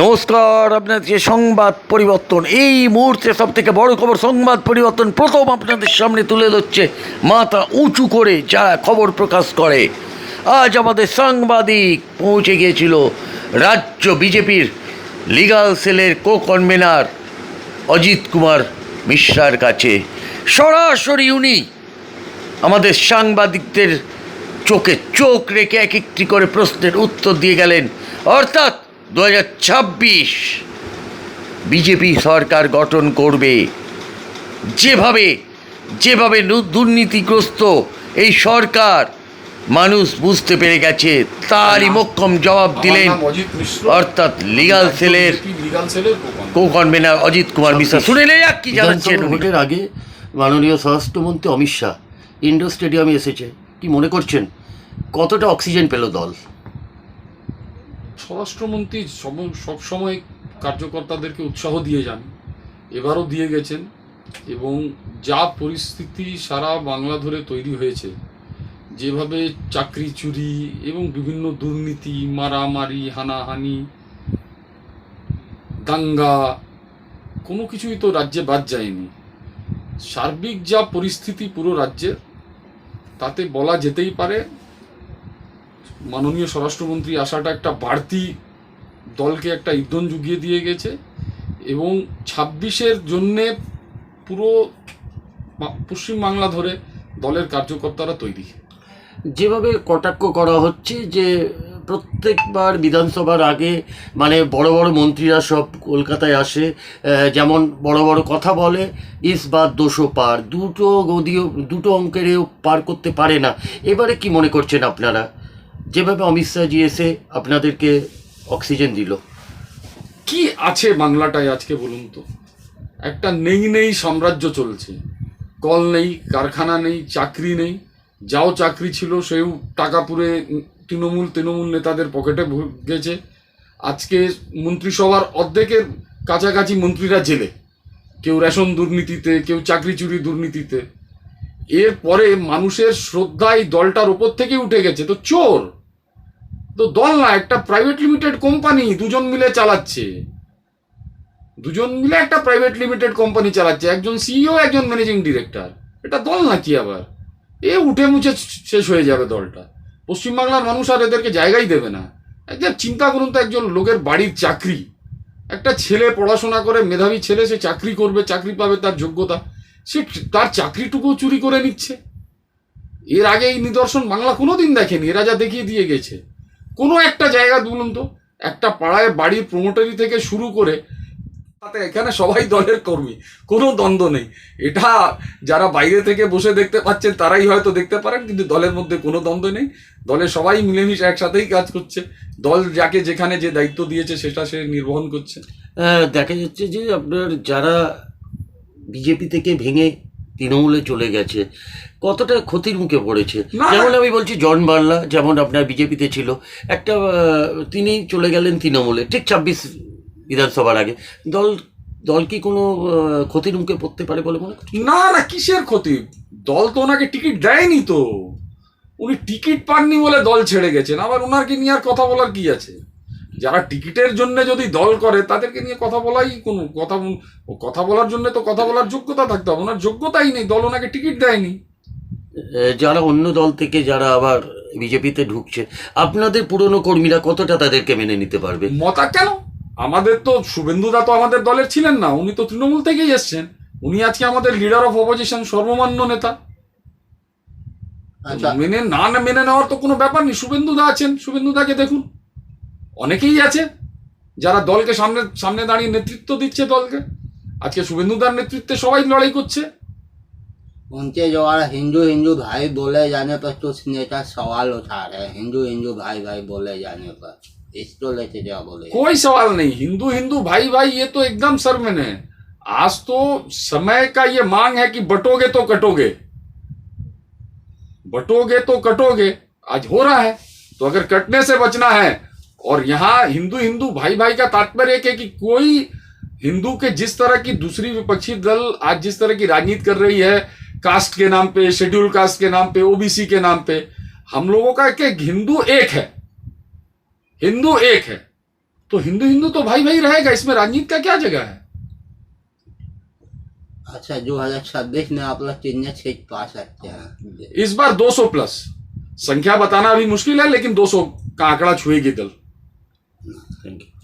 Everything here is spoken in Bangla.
নমস্কার আপনাদের সংবাদ পরিবর্তন, এই মুহূর্তে সব থেকে বড় খবর সংবাদ পরিবর্তন প্রথম আপনাদের সামনে তুলে ধরছে মাথা উঁচু করে যারা খবর প্রকাশ করে। আজ আমাদের সাংবাদিক পৌঁছে গিয়েছিল রাজ্য বিজেপির লিগাল সেলের কো কনভেনার অজিত কুমার মিশ্রার কাছে। সরাসরি উনি আমাদের সাংবাদিকদের চোখে চোখ রেখে এক একটি করে প্রশ্নের উত্তর দিয়ে গেলেন। অর্থাৎ দু হাজার ছাব্বিশ বিজেপি সরকার গঠন করবে। যেভাবে যেভাবে নু- দুর্নীতিগ্রস্ত এই সরকার মানুষ বুঝতে পেরে গেছে তারই মোক্ষম জবাব দিলেন অর্থাৎ লিগাল সেলের লিগাল সেলের কোপান কো কনভেনার অজিত কুমার মিশ্রা। শুনে যাক কি জানাচ্ছেন ভোটের আগে মাননীয় স্বরাষ্ট্রমন্ত্রী অমিত শাহ ইন্ডোর স্টেডিয়ামে এসেছে। কি মনে করছেন? কতটা অক্সিজেন পেল দল? স্বরাষ্ট্রমন্ত্রী সব সবসময় কার্যকর্তাদেরকে উৎসাহ দিয়ে যান। এবারও দিয়ে গেছেন এবং যা পরিস্থিতি সারা বাংলা ধরে তৈরি হয়েছে, যেভাবে চাকরি চুরি এবং বিভিন্ন দুর্নীতি, মারামারি, হানাহানি, দাঙ্গা, কোনো কিছুই তো রাজ্যে বাদ যায়নি। সার্বিক যা পরিস্থিতি পুরো রাজ্যের, তাতে বলা যেতেই পারে মাননীয় স্বরাষ্ট্রমন্ত্রী আসাটা একটা বাড়তি দলকে একটা ইন্ধন জুগিয়ে দিয়ে গেছে এবং ছাব্বিশের জন্যে পুরো বা- পশ্চিমবাংলা ধরে দলের কার্যকর্তারা তৈরি। যেভাবে কটাক্ষ করা হচ্ছে যে প্রত্যেকবার বিধানসভার আগে মানে বড় বড় মন্ত্রীরা সব কলকাতায় আসে যেমন বড় বড় কথা বলে, ইস বাদ দোষো পার, দুটো গদিও, দুটো অঙ্কেরও পার করতে পারে না। এবারে কি মনে করছেন আপনারা? যেভাবে অমিত শাহজি এসে আপনাদেরকে অক্সিজেন দিল। কি আছে বাংলাটায় আজকে বলুন তো? একটা নেই নেই সাম্রাজ্য চলছে। কল নেই, কারখানা নেই, চাকরি নেই। যাও চাকরি ছিল, সেও টাকা পুরে তৃণমূল তৃণমূল নেতাদের পকেটে গেছে। আজকে মন্ত্রিসভার অর্ধেকের কাছাকাছি মন্ত্রীরা জেলে। কেউ রেশন দুর্নীতিতে, কেউ চাকরি চুরি দুর্নীতিতে। এরপরে মানুষের শ্রদ্ধা এই দলটার ওপর থেকে উঠে গেছে। তো চোর! তো দল না, একটা প্রাইভেট লিমিটেড কোম্পানি দুজন মিলে চালাচ্ছে। দুজন মিলে একটা প্রাইভেট লিমিটেড কোম্পানি চালাচ্ছে। একজন সিইও একজন ম্যানেজিং ডিরেক্টর এটা দল নাকি আবার? এ উঠে মুছে শেষ হয়ে যাবে দলটা। পশ্চিমবাংলার মানুষ আর এদেরকে জায়গাই দেবে না। একজন চিন্তা করুন তো, একজন লোকের বাড়ির চাকরি। একটা ছেলে পড়াশোনা করে, মেধাবী ছেলে, সে চাকরি করবে, চাকরি পাবে তার যোগ্যতা। সে তার চাকরিটুকু চুরি করে নিচ্ছে। এর আগে এই নিদর্শন বাংলা কোনোদিন দেখেনি। এরা যা দেখিয়ে দিয়ে গেছে। কোনো একটা জায়গা বলুন তো একটা পাড়ায় বাড়ির প্রমোটারি থেকে শুরু করে তাতে এখানে সবাই দলের কর্মী, কোনো দ্বন্দ্ব নেই। এটা যারা বাইরে থেকে বসে দেখতে পাচ্ছেন, তারাই হয়তো দেখতে পারেন, কিন্তু দলের মধ্যে কোনো দ্বন্দ্ব নেই। দলে সবাই মিলেমিশে একসাথেই কাজ করছে। দল যাকে যেখানে যে দায়িত্ব দিয়েছে, সেটা সে নির্বহন করছে। দেখা যাচ্ছে যে আপনার যারা বিজেপি থেকে ভেঙে তৃণমূলে চলে গেছে। কতটা ক্ষতির মুখে পড়েছে। যেমন আমি বলছি জন বার্লা যেমন আপনার বিজেপিতে ছিল একটা তিনি চলে গেলেন তৃণমূলে ঠিক ছাব্বিশ বিধানসভার আগে। দল দল কি কোনো ক্ষতির মুখে পড়তে পারে বলে মনে না না কিসের ক্ষতি? দল তো ওনাকে টিকিট দেয়নি তো। উনি টিকিট পাননি বলে দল ছেড়ে গেছেন। আবার ওনাকে নিয়ে আর কথা বলার কি আছে? যারা টিকিটের জন্য যদি দল করে তাদেরকে নিয়ে কথা বলাই কোনো কথা কথা বলার জন্য তো কথা বলার যোগ্যতা থাকতে হবে। ওনার যোগ্যতাই নেই দল ওনাকে টিকিট দেয়নি। যারা অন্য দল থেকে যারা আবার বিজেপিতে ঢুকছে আপনাদের পুরনো কর্মীরা কতটা তাদেরকে মেনে নিতে পারবে? মতা কেন? আমাদের তো শুভেন্দুদা তো আমাদের দলের ছিলেন না উনি তো তৃণমূল থেকেই এসছেন। উনি আজকে আমাদের লিডার অফ অপোজিশন সর্বমান্য নেতা। আচ্ছা। মেনে না না মেনে নেওয়ার তো কোনো ব্যাপার নেই। শুভেন্দুদা আছেন শুভেন্দুদাকে দেখুন। অনেকেই আছে যারা দলকে সামনে সামনে দাঁড়িয়ে নেতৃত্ব দিচ্ছে দলকে আজকে শুভেন্দুদার নেতৃত্বে সবাই লড়াই করছে उनके जो है हिंदू हिंदू भाई बोले जाने पर कुछ नेता सवाल उठा रहे हैं हिंदू हिंदू भाई भाई बोले जाने पर इसको लेके क्या बोले कोई सवाल नहीं हिंदू हिंदू भाई भाई ये तो एकदम सर में है आज तो समय का ये मांग है कि बटोगे तो कटोगे बटोगे तो कटोगे आज हो रहा है तो अगर कटने से बचना है और यहाँ हिंदू हिंदू भाई भाई का तात्पर्य एक है कि कोई हिंदू के जिस तरह की दूसरी विपक्षी दल आज जिस तरह की राजनीति कर रही है कास्ट के नाम पे शेड्यूल कास्ट के नाम पे ओबीसी के नाम पे हम लोगों का कि हिंदू एक है। हिंदू एक है। तो हिंदू हिंदू तो भाई भाई रहेगा इसमें राजनीति का क्या जगह है? अच्छा दो हज़ार छब्बीस में आप लोग कितने सीट पा सकते हैं। इस बार 200 प्लस। संख्या बताना अभी मुश्किल है लेकिन 200 का आंकड़ा छुएगी दल। Thank you.